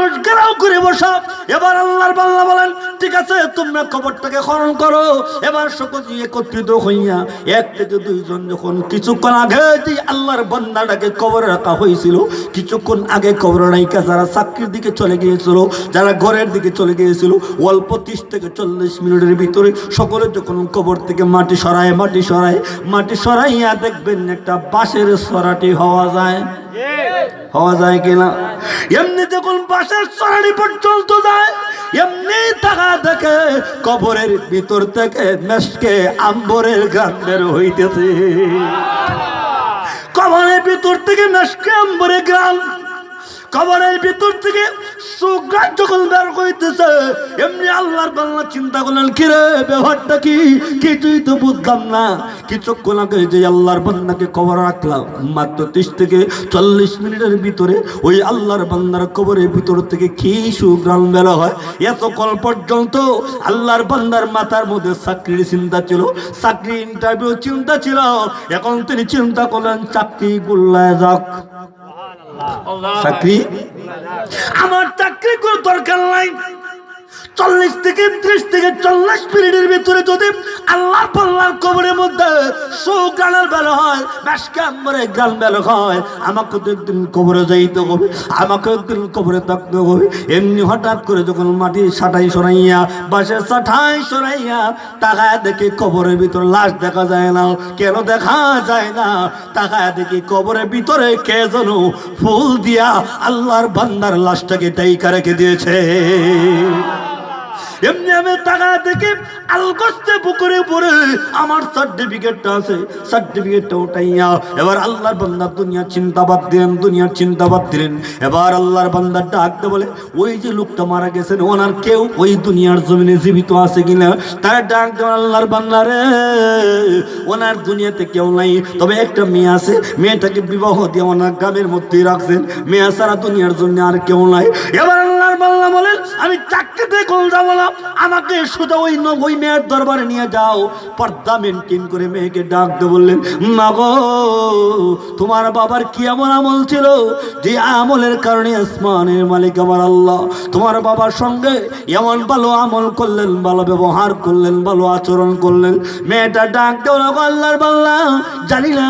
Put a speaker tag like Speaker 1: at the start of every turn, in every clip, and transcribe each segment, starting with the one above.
Speaker 1: মানুষ গেরাও করে বসা। এবার আল্লাহর বাংলা বলেন, ঠিক আছে, তোমরা কবরটাকে খনন করো। এবার সকল একত্রিত হইয়া এক থেকে দুইজন যখন কিছুক্ষণ আগে যে আল্লাহর বান্দাটাকে কবরে রাখা হয়েছিল, কিছুক্ষণ আগে কবর নাইকা যারা চাকরির দিকে চলে গিয়েছিল, যারা ঘরের দিকে চলে গিয়েছিল, অল্প তিরিশ থেকে চল্লিশ মিনিটের ভিতরে সকলে যখন কবর থেকে মাটি সরায় মাটি সরায়, মাটি সরাইয়া দেখবেন একটা বাঁশের সরাটি হওয়া যায়। হওয়া যায় কিনা? এমনি যখন বাসের সরাটি পর্যন্ত যায়, এমনি থাকা দেখে কবরের ভিতর থেকে মেশকে আম্বরের গান বের হইতেছে। কবরের ভিতর থেকে মেশকে আম্বরের গান কবরের ভিতর থেকে সুগ্রাণ যখন বের হইতেছে এমনি আল্লাহর বাংলা চিন্তা করলেন, কিরে ব্যাপারটা কি? কিছুই তো বুঝলাম না। কিছুক্ষণ আগে যে আল্লাহর বান্দাকে কবর রাখলাম, মাত্র ত্রিশ থেকে চল্লিশ মিনিটের ভিতরে ওই আল্লাহর বান্দার কবরের ভিতর থেকে কি সুগ্রাম বের হয়? এতক্ষণ পর্যন্ত আল্লাহর বান্দার মাথার মধ্যে চাকরির চিন্তা ছিল, চাকরি ইন্টারভিউ চিন্তা ছিল। এখন তিনি চিন্তা করলেন, চাকরি গুল্লায় যাক। চাকরি আমার চাকরি কোনো দরকার নাই। চল্লিশ থেকে ত্রিশ থেকে চল্লিশ মিনিটের ভিতরে যদি আল্লাহ পাল্লার কবরের মধ্যে সো গানের বেলা হয় ব্যাসকে আমরে গান বেলা হয়, আমাকে তো একদিন কবরে যাইতে হবে, আমাকে একদিন কবরে থাকতে হবে। এমনি হঠাৎ করে যখন মাটি সাটাই সরাইয়া বাসের সাটাই সরাইয়া তাকায় দেখে কবরের ভিতরে লাশ দেখা যায় না, কেন দেখা যায় না? তাকায় দেখি কবরের ভিতরে কে যেন ফুল দিয়া আল্লাহর বান্দার লাশটাকে টাইকা রেখে দিয়েছে। এমনি আমি টাকা দেখে আলগস্তে পুকুরে পড়ে আমার সার্টিফিকেটটা আছে সার্টিফিকেটটা উঠাইয়া এবার আল্লাহর দুনিয়ার চিন্তা বাদ দিলেন, দুনিয়ার চিন্তা বাদ দিলেন। এবার আল্লাহর বান্দার ডাকতে বলে, ওই যে লোকটা মারা গেছেন ওনার কেউ ওই দুনিয়ার জমিনে জীবিত আছে কিনা? তার ডাক দেওয়া আল্লাহর বান্দারে ওনার দুনিয়াতে কেউ নাই। তবে একটা মেয়ে আছে, মেয়েটাকে বিবাহ দিয়ে ওনার গ্রামের মধ্যেই রাখছেন। মেয়ে সারা দুনিয়ার জন্য আর কেউ নাই। এবার বাংলা বলেন আমি চাকরিতে কোন যাব না আমাকে শুধু ওই ন- ওই মেয়ের দরবারে নিয়ে যাও। পর্দা মেনটেন করে মেয়েকে ডাক দিয়ে বললেন, মা গো, তোমার বাবার কি এমন আমল ছিল? যে আমলের কারণে আসমানের মালিক আমার আল্লাহ। তোমার বাবার সঙ্গে এমন ভালো আমল করলেন, ভালো ব্যবহার করলেন, ভালো আচরণ করলেন। মেয়েটা ডাক দেওয়া আল্লাহর বাল্লা, জানি না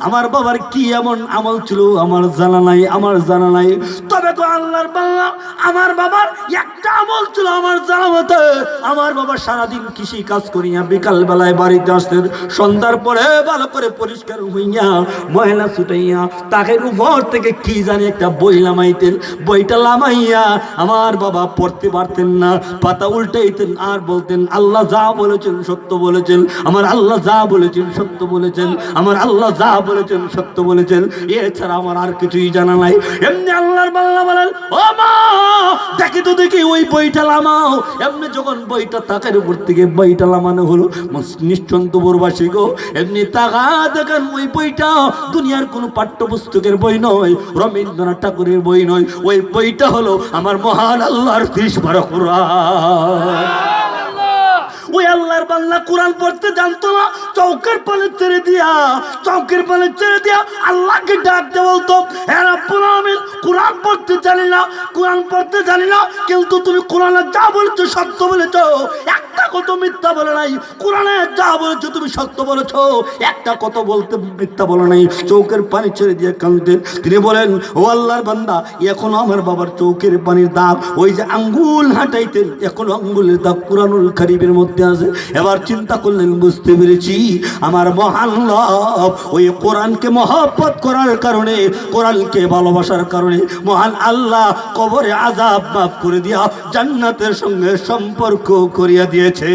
Speaker 1: আমার বাবার কি এমন আমল ছিল, আমার জানা নাই, আমার জানা নাই। তবে তো আল্লাহর বাল্লা, আমার বাবার একটা আমল ছিল আমার জানা মতে আমার বাবা সারাদিন কৃষি কাজ করিয়া বিকাল বেলায় বাড়িতে আসতেন। সন্ধ্যার পরে ভালো করে পরিষ্কার হইয়া ময়লা ছুটাইয়া তাকের উপর থেকে কি জানি একটা বই লামাইতেন। বইটা লামাইয়া আমার বাবা পড়তে পারতেন না, পাতা উল্টাইতেন আর বলতেন, আল্লাহ যা বলেছেন সত্য বলেছেন, আমার আল্লাহ যা বলেছেন সত্য বলেছেন, আমার আল্লাহ যা বলেছেন সত্য বলেছেন। এছাড়া আমার আর কিছুই জানা নাই। এমনি আল্লাহর বাল্লা বলেন, ও মা দেখি তো দেখি ওই বইটা লামাও। এমনি যখন বইটা তাকের উপর থেকে বইটা লামানো হলো নিশ্চন্তপুরবাসী গো, এমনি তাকা দেখেন ওই বইটা। দুনিয়ার কোনো পাঠ্যপুস্তকের বই নয়, রবীন্দ্রনাথ ঠাকুরের বই নয়। ওই বইটা হলো আমার মহান আল্লাহর ত্রিশ বারো ওই আল্লাহর বাংলা কোরআন পড়তে জানতো না, চৌকের পালে ছেড়ে দিয়া, চৌকের পালে ছেড়ে দিয়া আল্লাহকে ডাকতে বলতো হ্যাঁ রাব্বুল কোরআন পড়তে জানি না, কোরআন পড়তে জানি না, কিন্তু তুমি কোরআনে যা বলেছ, সত্য বলেছ। একটা কত মিথ্যা বলে নাই, কোরআনে যা বলেছ, তুমি সত্য বলেছ। একটা কত বলতে মিথ্যা বলে নাই, চৌকের পানি ছেড়ে দিয়ে কাঁদতেন তিনি বলেন, ও আল্লাহর বান্দা, এখনও আমার বাবার চৌকের পানির দাগ, ওই যে আঙ্গুল হাঁটাইতেন, এখনও আঙ্গুলের দাগ কোরআনুল কারিমের মধ্যে আছে। এবার চিন্তা করলেন বুঝতে পেরেছি আমার মহান ওই কোরআনকে মহব্বত করার কারণে কোরআনকে ভালোবাসার কারণে মহান আল্লাহ কবরে আজাব মাফ করে দিয়া জান্নাতের সঙ্গে সম্পর্ক করিয়া দিয়েছে।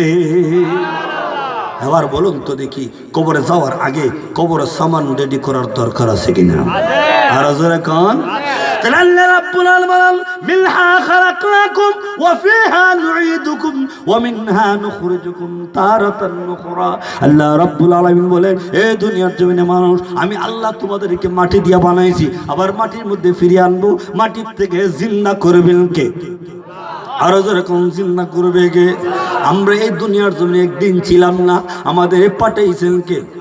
Speaker 1: এবার বলুন তো দেখি কবরে যাওয়ার আগে কবরে সামান রেডি করার দরকার আছে কিনা? আর কান। তাহলে আল্লাহ ওয়া আল্লাহ বলেন, এ দুনিয়ার মানুষ, আমি আল্লাহ তোমাদেরকে মাটি দিয়া বানাইছি, আবার মাটির মধ্যে ফিরিয়ে আনব, মাটির থেকে জিন্দা করবেন কে? আরও যেরকম চিন্তা করবে গে আমরা এই দুনিয়ার জন্য একদিন ছিলাম না, আমাদের পাঠাইছেন কে?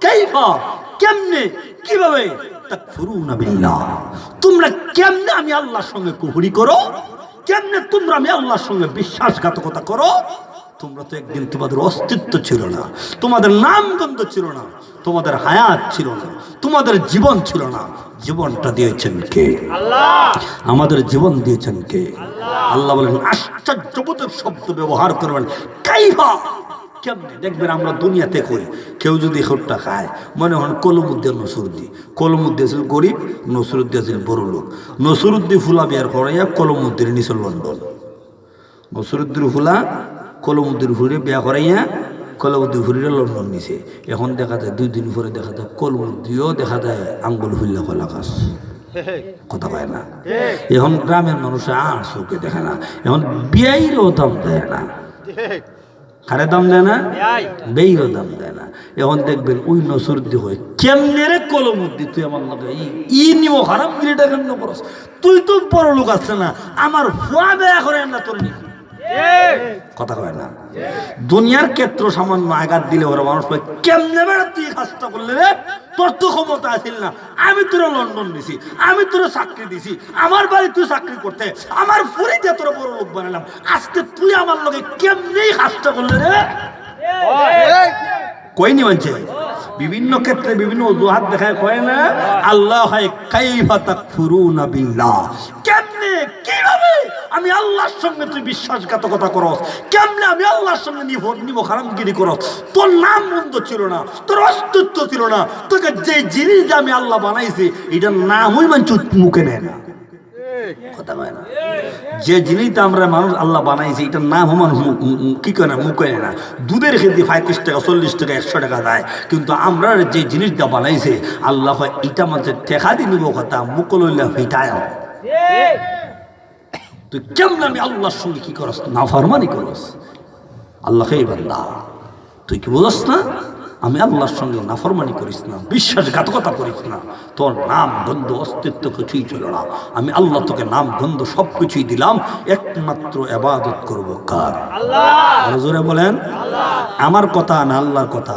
Speaker 1: কাইফা কেমনে কীভাবে? তাকফুরুনা বিল্লাহ। তোমরা কেমনে আমি আল্লাহর সঙ্গে কুহুরি করো? কেমনে তোমরা আমি আল্লাহর সঙ্গে বিশ্বাসঘাতকতা করো? তোমরা তো একদিন তোমাদের অস্তিত্ব ছিল না তোমাদের নামগন্ধ ছিল না তোমাদের হায়াত ছিল না তোমাদের জীবন ছিল না। জীবনটা দিয়েছেন কে? আমাদের জীবন দিয়েছেন কে? আল্লাহ বলেন আশ্চর্যবোধক শব্দ ব্যবহার করবেন। কাইফা! কেমনে? দেখবেন আমরা দুনিয়াতে কই কেউ যদি হোটটা খায়, মনে হন কলমুদ্দিন নসরুদ্দি। কলমুদ্দি আছিল গরিব নসরুদ্দি আছিল বড় লোক। নসরুদ্দি ফুলা বিয়ার করাইয়া কলমুদ্দির নিচে লন্ডন। নসরুদ্দির ফুলা কলমুদ্দির ফুরে বিয়া করাইয়া কলমুদ্দির ফুরিরে লন্ডন নিছে। এখন দেখা যায়, দুই দিন পরে দেখা যায়, কলমুদ্দিও দেখা যায় আঙ্গুল ফুল্লা কলা গাছ। কথা কয় না? এখন গ্রামের মানুষ আর চোখে দেখে না। এখন বিয়াইরও দাম দেয় না। কারে দাম দেয় না? বেইরও দাম দেয় না। এখন দেখবেন ওই নসরুদ্দি হয় কেমনে রে দি তুই আমার লগে? ই- নিব হারাম গিরিটা কেমন করস? তুই তো বড় লোক আসছে না আমার ফুয়া বেয়া করে না তোর নি কথা কয় না। দুনিয়ার ক্ষেত্র সামান্য আঘাত দিলে ওরা মানুষ কয় কেমনে বেড়া তুই কাজটা করলে রে? তোর তো ক্ষমতা আছিল না। আমি তোরা লন্ডন দিছি, আমি তোরা চাকরি দিছি, আমার বাড়ি তুই চাকরি করতে, আমার ফুরিতে তোরা বড় লোক বানালাম। আজকে তুই আমার লগে কেমনে এই কাজটা করলে রে? কইনি মানছে বিভিন্ন ক্ষেত্রে বিভিন্ন অজুহাত দেখায় কয় না, আল্লাহ হয় কাইফা তাকফুরুনা বিল্লাহ। কেমনে আমি আল্লাহর সঙ্গে তুই বিশ্বাসঘাতকতা করস। কেমনে আমি আল্লাহর সঙ্গে নিব হারামগিরি করস? তোর নাম বন্ধ ছিল না, তোর অস্তিত্ব ছিল না, তোকে যে জিনিস আমি আল্লাহ বানাইছি, এটার নামই মানছি মুখে নেয় না। যে জিনিসটা আমরা মানুষ আল্লাহ বানাইছে, এটার নাম মানুষ কি করে না, মুখে না। দুধের খেতে পঁয়ত্রিশ টাকা, চল্লিশ টাকা, একশো টাকা দেয়। কিন্তু আমরা যে জিনিসটা বানাইছে, আল্লাহ এটা মানুষের টেকা দিয়ে নিব কথা, মুখ লইলে হিটায় তুই কেমন আমি আল্লাহর সঙ্গে কি করস? না ফরমানি করস? আল্লাহকে বান্দা। তুই কি বলস না? আমি আল্লাহর সঙ্গে নাফরমানি করিস না বিশ্বাসঘাতকতা করিস না। তোর নাম গন্ধ অস্তিত্ব কিছুই ছিল না। আমি আল্লাহ তোকে নাম গন্ধ সব কিছুই দিলাম। একমাত্র এবাদত করব কার? জোরে বলেন। আমার কথা না আল্লাহর কথা?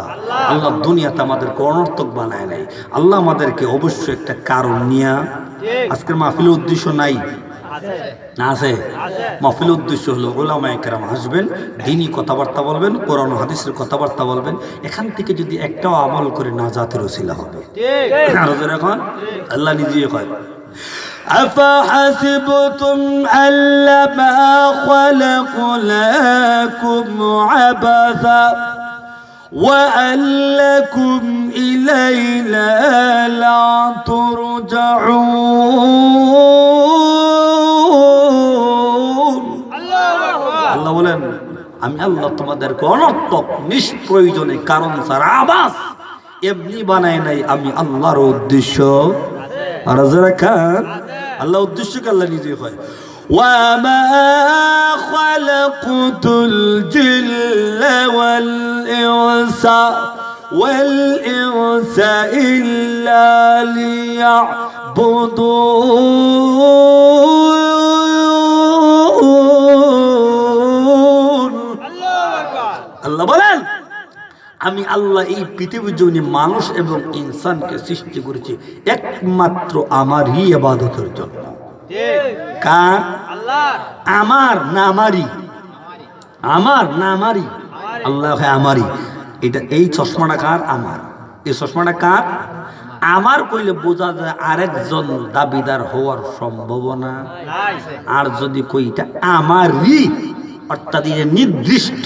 Speaker 1: আল্লাহ! দুনিয়াতে আমাদেরকে অনর্থক বানায় নাই। আল্লাহ আমাদেরকে অবশ্যই একটা কারণ নিয়ে আজকের মাহফিলের উদ্দেশ্য নাই। আছে মাহফিল উদ্দেশ্য হলো ওলামা একরাম আসবেন দিনই কথাবার্তা বলবেন কোরআন হাদিসের কথাবার্তা বলবেন এখান থেকে যদি একটাও আমল করে না জাতের ওসিলা হবে আরো জোরে এখন আল্লাহ নিজেই কয় أفحسبتم أنما خلقناكم عبثا وأنكم إلينا لا ترجعون আল্লাহ বলেন আমি আল্লাহ তোমাদেরকে অনর্থক নিষ্প্রয়োজনে কারণ ছাড়া আবাস এমনি বানাই নাই আমি আল্লাহর উদ্দেশ্য আর যারা খান আল্লাহ উদ্দেশ্যকে আল্লাহ নিজে হয় وما خلقت الجن والإنس والإنس إلا ليعبدون আল্লাহ বলেন, আমি আল্লাহ এই পৃথিবীর জন্য মানুষ এবং ইনসানকে সৃষ্টি করেছি একমাত্র আমারই আবাদতের জন্য। আমার না আমারই আমার না আমারই আল্লাহ আমারই। এটা এই চশমাটা কার? আমার। এই চশমাটা কার? আমার কইলে বোঝা যায় আরেকজন দাবিদার হওয়ার সম্ভাবনা। আর যদি কই এটা আমারই, অর্থাৎ নির্দিষ্ট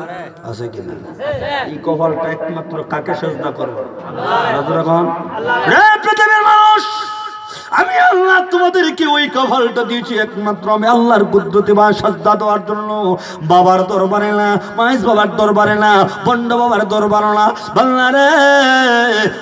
Speaker 1: আছে কিনা? এই কপালটা একমাত্র কাকে সাজনা করব? মানুষ! আমি আল্লাহ তোমাদেরকে ওই কপালটা দিয়েছি একমাত্র। আমি আল্লাহর কুদ্রতে বা সাজদা দেওয়ার জন্য। বাবার দরবারে না মাইজ বাবার দরবারে না, বন্ড বাবার দরবারে না। বাংলা রে,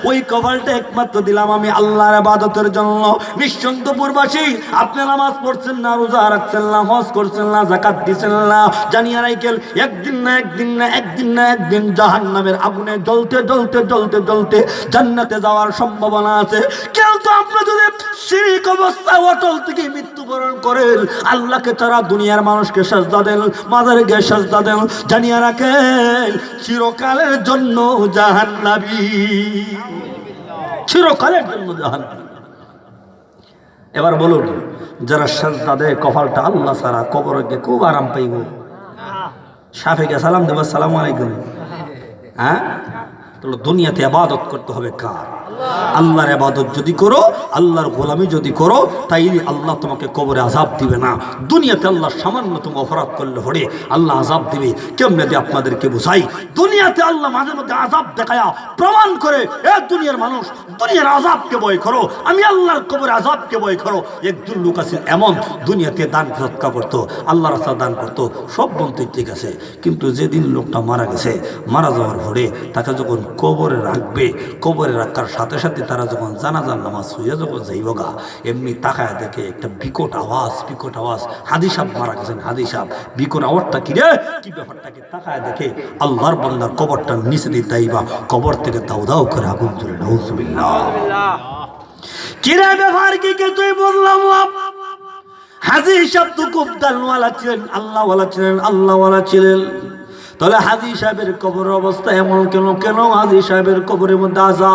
Speaker 1: ওই কপালটা একমাত্র দিলাম আমি আল্লাহর আবাদতের জন্য। নিঃসন্তপুরবাসী, আপনি নামাজ পড়ছেন না, রোজা রাখছেন না, হজ করছেন না জাকাত দিচ্ছেন না। জানিয়া রাইকেল একদিন না একদিন না একদিন না, একদিন জাহান নামের আগুনে জ্বলতে জ্বলতে জ্বলতে জ্বলতে জান্নাতে যাওয়ার সম্ভাবনা আছে। কেউ তো আপনি যদি শিরিক অবস্থা, অটল থেকে মৃত্যুবরণ করেন। আল্লাহকে তারা দুনিয়ার মানুষকে সাজদা দেন মাদারে গিয়ে সাজদা দেন, জানিয়া রাখেন, চিরকালের জন্য জাহান্নাবী। চিরকালের জন্য জাহান্নাবী। এবার বলুন, যারা সাজদা দেয়, কপালটা আল্লাহ সারা কবরে গিয়ে খুব আরাম পাইব। সাফেকে সালাম দেব সালাম আলাইকুম। হ্যাঁ? তাহলে দুনিয়াতে আবাদত করতে হবে কার? আল্লাহর আবাদত যদি করো, আল্লাহর গোলামি যদি করো তাই আল্লাহ তোমাকে কবরে আজাব দিবে না। দুনিয়াতে আল্লাহ সামান্য তুমি অপরাধ করলে হরে আল্লাহ আজাব দিবে। কেমনে দিয়ে আপনাদেরকে বুঝাই? দুনিয়াতে আল্লাহ মাঝে মধ্যে আজাব দেখায়া প্রমাণ করে, এ দুনিয়ার মানুষ, দুনিয়ার আজাবকে বয় করো। আমি আল্লাহর কবরে আজাবকে বয় করো। একজন লোক আছে, এমন দুনিয়াতে দান সৎকা করতো আল্লাহ রাস্তা দান করতো, সব বলতে ঠিক আছে। কিন্তু যেদিন লোকটা মারা গেছে, মারা যাওয়ার পরে তাকে যখন কবরে রাখবে, কবরে রাখার সাথে সাথে তারা যখন জানাজার নামাজ হইয়া যখন যাইব গা এমনি তাকায় দেখে একটা বিকট আওয়াজ বিকট আওয়াজ। হাদি সাহ মারা গেছেন হাদি সাহ বিকট আওয়াজটা কি রে? কি ব্যাপারটা কি তাকায় দেখে আল্লাহর বন্দার কবরটার নিচে দিয়ে তাইবা কবর থেকে দাউ দাউ করে আগুন জ্বলে, নাউজুবিল্লাহ। কিরে ব্যাপার? কি কে তুই বললাম হাজি সাহেব তো খুব দানওয়ালা ছিলেন, আল্লাহওয়ালা ছিলেন আল্লাহওয়ালা ছিলেন। তাহলে হাজি সাহেবের কবর অবস্থা এমন কেন? কেন হাজি সাহেবের কবরের মধ্যে আসা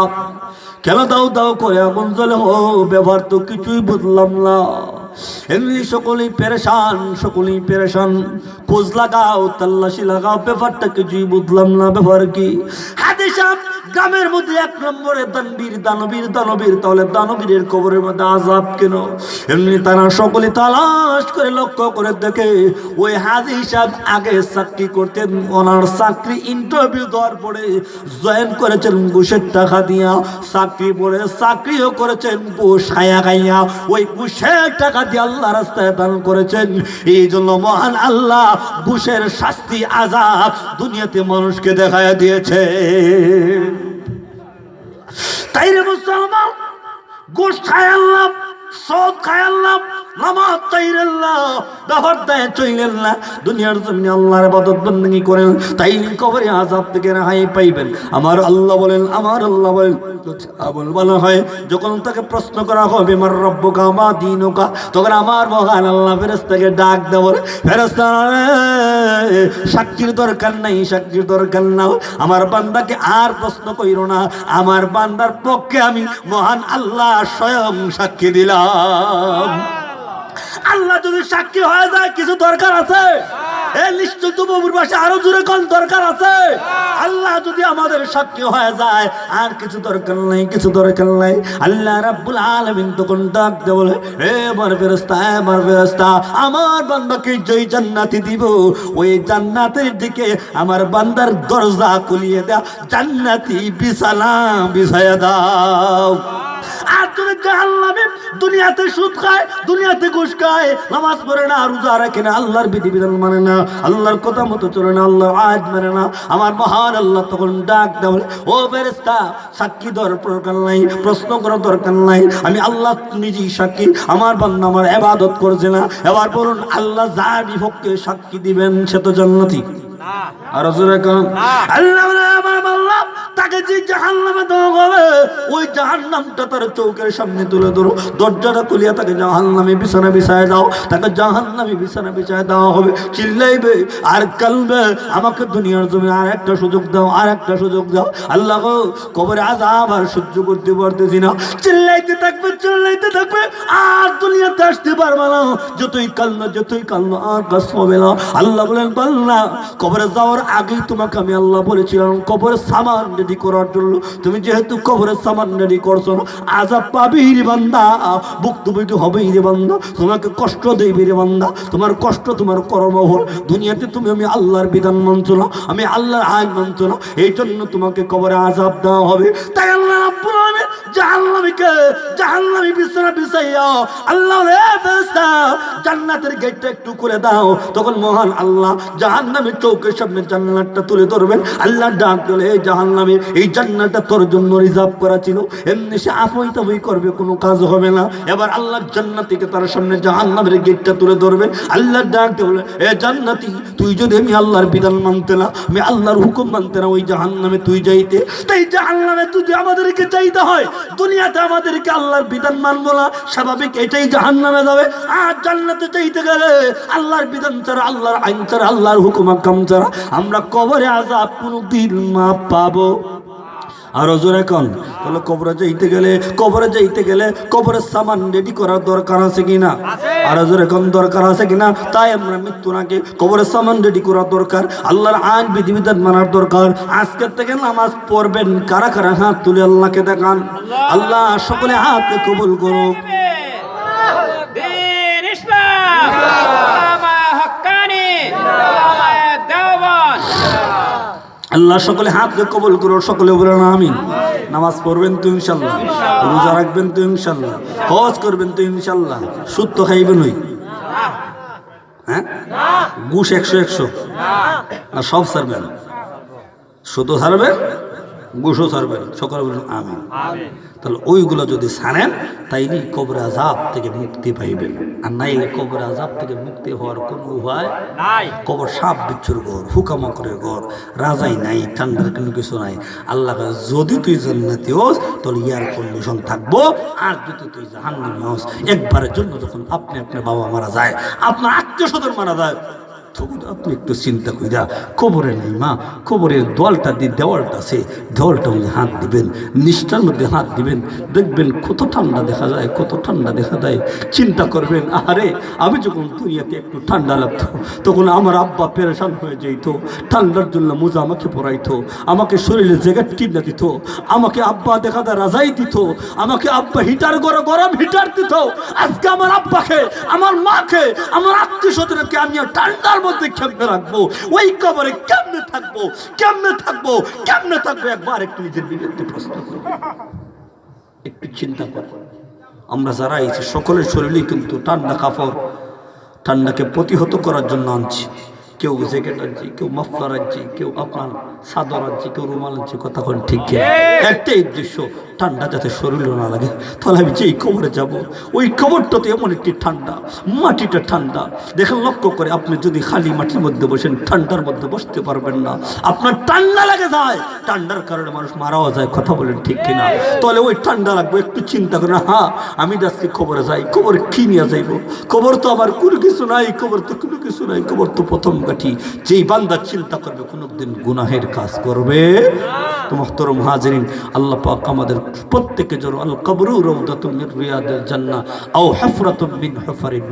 Speaker 1: কেন দাও দাও করে এমন জলে ও ব্যবহার তো কিছুই বুঝলাম না। এমনি সকলেই পেরেশান সকলেই পেরেশান। খোঁজ লাগাও, তাল্লাশি লাগাও, ব্যাপারটা কিছুই বুঝলাম না। ব্যবহার কি? হাজি সাহেব গ্রামের মধ্যে এক নম্বরে দানবীর দানবীর দানবীর। তাহলে দানবীরের কবরের মধ্যে আজাব কেন? এমনি তারা সকলে তালাশ করে, লক্ষ্য করে দেখে ওই হাজি সাহেব আগে চাকরি করতেন। ওনার চাকরি ইন্টারভিউ দেওয়ার পরে জয়েন করেছেন ঘুষের টাকা দিয়া। চাকরি পরে চাকরিও করেছেন, ঘুষ খাইয়া খাইয়া। ওই ঘুষের টাকা দিয়ে আল্লাহ রাস্তায় দান করেছেন। এই জন্য মহান আল্লাহ ঘুষের শাস্তি আজাব দুনিয়াতে মানুষকে দেখায় দিয়েছে। মুসলমান গোশ খায় আনলাম সব খাই আনলাম নামাজ চাইলেল্লা দাবার দেয় চইলেল্লা দুনিয়ার জমিনে আল্লাহর ইবাদত বন্দী করেন তাই কবরে আজাব থেকে রেহাই পাইবেন। আমার আল্লাহ বলেন, আমার আল্লাহ বলেন বলা হয় যখন তাকে প্রশ্ন করা হবে মার রব্বুকা মা দিনুকা? তখন আমার মহান আল্লাহ ফেরেশতাকে ডাক দেব ফেরেশতা সাক্ষীর দরকার নাই সাক্ষীর দরকার নাও আমার বান্দাকে আর প্রশ্ন কইরো না আমার বান্দার পক্ষে আমি মহান আল্লাহ স্বয়ং সাক্ষী দিলাম। আল্লাহ যদি সাক্ষী হয়ে যায় কিছু দরকার আছে? এ আরও কোন, দরকার আছে। আল্লাহ যদি আমাদের হয়ে যায়, আর কিছু দরকার কিছু দরকার আল্লাহ আমার আমার যেই জান্নাতি দিব, ওই জান্নাতের দিকে আমার বান্দার দরজা খুলিয়ে দাও জান্নাতি বিছানা বিছায়া দাও। আর তুমি জাহান্নামে দুনিয়াতে সুদ খায়, দুনিয়াতে ঘুষ খায়, নামাজ পড়ে না, রোজা রাখে না, আল্লাহর বিধিবিধান মানে না, আল্লাহর কথা মতো চলে না, আল্লাহর আয়াত মানে না। আমার মহান আল্লাহ তখন ডাক দেওয়া ও ফেরেস্তা সাক্ষী দেওয়ার দরকার নাই, প্রশ্ন করার দরকার নাই, আমি আল্লাহ নিজেই সাক্ষী, আমার বান্দা আমার এবাদত করছে না। এবার বলুন, আল্লাহ যার বিপক্ষে সাক্ষী দিবেন, সে তো জান্নাতি। আর জোরে কোন আল্লাহ আমার আল্লাহ তাকে যে জাহান্নামে দেওয়া হবে ওই জাহান্নামটা তার চৌকের সামনে তুলে ধরো। দরজাটা তুলিয়া তাকে জাহান্নামে বিছানা বিছায় দাও। তাকে জাহান্নামে বিছানা বিছায় দেওয়া হবে। চিল্লাইবে আর কালবে আমাকে দুনিয়ার জমি আর একটা সুযোগ দাও আর একটা সুযোগ দাও। আল্লাহ গো কবরে আজাব আর সহ্য করতে পারতেছি না। চিল্লাইতে থাকবে চিল্লাইতে থাকবে আর দুনিয়াতে আসতে পারবে না। যতই কান্না যতই কান্না আর কাজ হবে না। আল্লাহ বলেন পাল্লা কবরে কবরে যাওয়ার আগেই তোমাকে আমি আল্লাহ বলেছিলাম কবরের সামান রেডি করার জন্য। তুমি যেহেতু কবরের সামান রেডি করছ আজাব পাবি রে বান্দা। ভুক্তভোগী হবেই রে বান্দা। তোমাকে কষ্ট দেবে রে বান্দা। তোমার কষ্ট, তোমার কর্মহল দুনিয়াতে তুমি, আমি আল্লাহর বিধান মানছো না, আমি আল্লাহর আইন মানছো না, এই জন্য তোমাকে কবরে আজাব দেওয়া হবে। তাই আল্লাহ জাহান্নামীকে, জাহান্নামী বিছানা বিছাইয়া আল্লাহ রে ফেরেশতা, জান্নাতের গেটটা একটু করে দাও। তখন মহান আল্লাহ জাহান্নামের চৌকের সামনে জান্নাতটা তুলে ধরবেন। আল্লাহ ডাক এই জাহান্নামে, এই জান্নাতটা তোর জন্য রিজার্ভ করা ছিল। এমনি সে আফই তাফই করবে, কোনো কাজ হবে না। এবার আল্লাহ জান্নাতিকে তার সামনে জাহান্নামের গেটটা তুলে ধরবেন আল্লাহ ডাক দেবে এ জান্নাতি, তুই যদি আমি আল্লাহর বিধান মানতে না, আমি আল্লাহর হুকুম মানতে না, ওই জাহান্নামে তুই যাইতে। তাই জাহান্নামে যদি আমাদেরকে চাইতে হয়। দুনিয়াতে আমাদেরকে আল্লাহর বিধান মানবো না। স্বাভাবিক এটাই জাহান্নামে যাবে। আর জান্নাতে চাইতে গেলে আল্লাহর বিধান ছাড়া, আল্লাহর আইন ছাড়া, আল্লাহর হুকুম কাম ছাড়া আমরা কবরে আজাব কোনো দিন মা পাবো। আর জোরে কন, তাহলে কবরে যাইতে গেলে, কবরে যাইতে গেলে কবরের সামান রেডি করার দরকার আছে কিনা? আর জোরে কন, দরকার আছে কিনা? তাই আমরা মৃত্যু নাকি কবরের সামান রেডি করার দরকার, আল্লাহর আইন বিধিবিধান মানার দরকার। আজকের থেকে নামাজ পড়বেন, কারা কারা হাত তুলে আল্লাহকে দেখান? আল্লাহ সকলে হাতকে কবুল করো
Speaker 2: ইসলাম
Speaker 1: আল্লাহ সকলে হাতকে কবল করো সকলে বলেন আমি নামাজ পড়বেন তো ইনশাল্লাহ, রোজা রাখবেন তো ইনশাল্লাহ, হজ করবেন তো ইনশাল্লাহ, সুদ তো খাইবেন ওই। হ্যাঁ? গুস একশো একশো। না, সব ছাড়বেন। সুদও ছাড়বেন গুসও ছাড়বেন, সকলে বলেন আমি তাহলে ওইগুলো যদি ছাড়েন তাইলে কবর আজাব থেকে মুক্তি পাইবেন। আর নাইলে কবর আজাব থেকে মুক্তি হওয়ার কোনো উপায়
Speaker 2: নাই।
Speaker 1: কবর সাপ বিচ্ছুর ঘর হুকামকরের ঘর রাজাই নাই ঠান্ডার কোনো কিছু নাই। আল্লাহ যদি তুই জান্নাতি হোস তাহলে ইয়ার কন্ডিশন থাকব। আর যদি তুই জাহান্নামি হোস একবারের জন্য যখন আপনি আপনার বাবা মারা যায় আপনার আত্মীয় স্বজন মারা যায় তখন আপনি একটু চিন্তা কইরা, কবরে নেই মা, কবরের দলটা দিয়ে দেওয়ালটা আছে, দেওয়ালটা মধ্যে হাত দিবেন, নিষ্ঠার মধ্যে হাত দিবেন, দেখবেন কত ঠান্ডা দেখা যায়, কত ঠান্ডা দেখা যায়, চিন্তা করবেন আরে আমি যখন দুনিয়াতে একটু ঠান্ডা লাগতো, তখন আমার আব্বা পেরেশান হয়ে যেত ঠান্ডার জন্য মোজা আমাকে পরাইতো, আমাকে শরীরে জ্যাকেট কিনে দিত, আমাকে আব্বা দেখা যায় রাজাই দিত, আমাকে আব্বা হিটার গরম গরম হিটার দিত, আজকে আমার আব্বাকে, আমার মাকে, আমার আত্মীয় স্বজনকে আমি ঠান্ডার মধ্যে কেমনে রাখব। ওই কবরে কেমনে থাকব? কেমনে থাকব? কেমনে থাকব? একবার একটু নিজের বিরুদ্ধে প্রশ্ন একটু চিন্তা করো। আমরা যারা এই সকলের শরীরে কিন্তু ঠান্ডা কাপড়। ঠান্ডাকে প্রতিহত করার জন্য আনছি। কেউ জ্যাকেট আনছি কেউ মাফলার আনছি কেউ আপনার চাদর আনছি কেউ রুমাল আনছি কথা ঠিক। একটাই উদ্দেশ্য ঠান্ডা যাতে শরীরও না লাগে তাহলে আমি যেই কবরে যাব ওই কবরটাতে এমন একটি ঠান্ডা মাটিটা ঠান্ডা। দেখেন লক্ষ্য করে আপনি যদি খালি মাটির মধ্যে বসেন ঠান্ডার মধ্যে বসতে পারবেন না। আপনার ঠান্ডা লাগে যায়। ঠান্ডার কারণে মানুষ মারাও যায় কথা বলেন ঠিক কিনা? তাহলে ওই ঠান্ডা লাগবে একটু চিন্তা করেন হ্যাঁ আমি আজকে খবরে যাই খবর কি নিয়ে যাইব? খবর তো আমার কোনো কিছু নাই খবর তো কোনো কিছু নাই খবর তো প্রথম কাঠি। যেই বান্দা চিন্তা করবে কোনোদিন গুনাহের কাজ করবে? তোমার মোহতরম হাজরিন আল্লাহ পাক আমাদের প্রত্যেকে জোর আল কবরু রৌদাতুমির রিয়াদের জান্না আও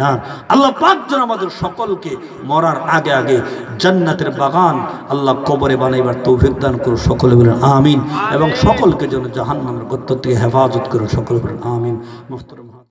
Speaker 1: নার। আল্লাহ পাক যেন আমাদের সকলকে মরার আগে আগে জান্নাতের বাগান আল্লাহ কবরে বানাইবার তৌফিক দান করুন সকলে বলেন আমিন। এবং সকলকে যেন জাহান্নামের গত্ত থেকে হেফাজত করুন সকলে বলেন আমিন।